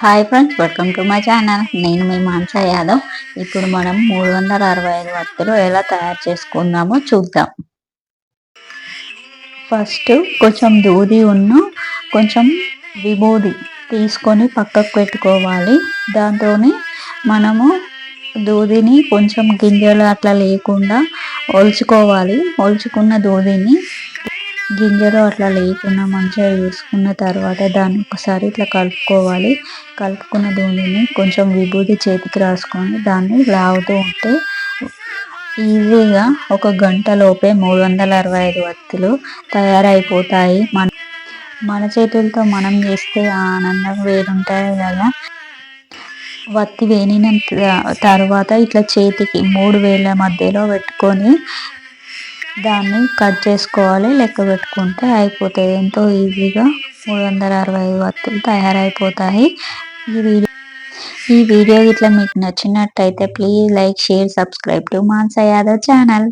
Hi friends welcome to my channel. నేను మీ మాన్స యాదవ్. ఇప్పుడు మనం మూడు వందల అరవై ఐదు వత్తులు ఎలా తయారు చేసుకుందామో చూద్దాం. ఫస్ట్ కొంచెం దూది ఉన్న కొంచెం విభూది తీసుకొని పక్కకు పెట్టుకోవాలి. దాంతో మనము దూదిని కొంచెం గింజలు అట్లా లేకుండా ఒలుచుకోవాలి. ఒలుచుకున్న దూదిని గింజలు అట్లా లేకుండా మంచిగా వేసుకున్న తర్వాత దాన్ని ఒకసారి ఇట్లా కలుపుకోవాలి. కలుపుకున్న దూనిని కొంచెం విభూతి చేతికి రాసుకొని దాన్ని లాగుతూ ఉంటే ఈజీగా ఒక గంట లోపే మూడు వందల అరవై ఐదు వత్తులు తయారైపోతాయి. మన మన చేతులతో మనం చేస్తే ఆనందం వేరుంటుంది కదా. వత్తి వేనిన తర్వాత ఇట్లా చేతికి మూడు వేల మధ్యలో పెట్టుకొని దాన్ని కట్ చేసుకోవాలి లెక్క పెట్టుకుంటే అయిపోతుంది ఎంతో ఈజీగా మూడు వందల అరవై ఐదు వత్తులు తయారైపోతాయి. ఈ వీడియో ఈ వీడియో ఇట్లా మీకు నచ్చినట్టయితే please like share subscribe to Mansa Yadav channel.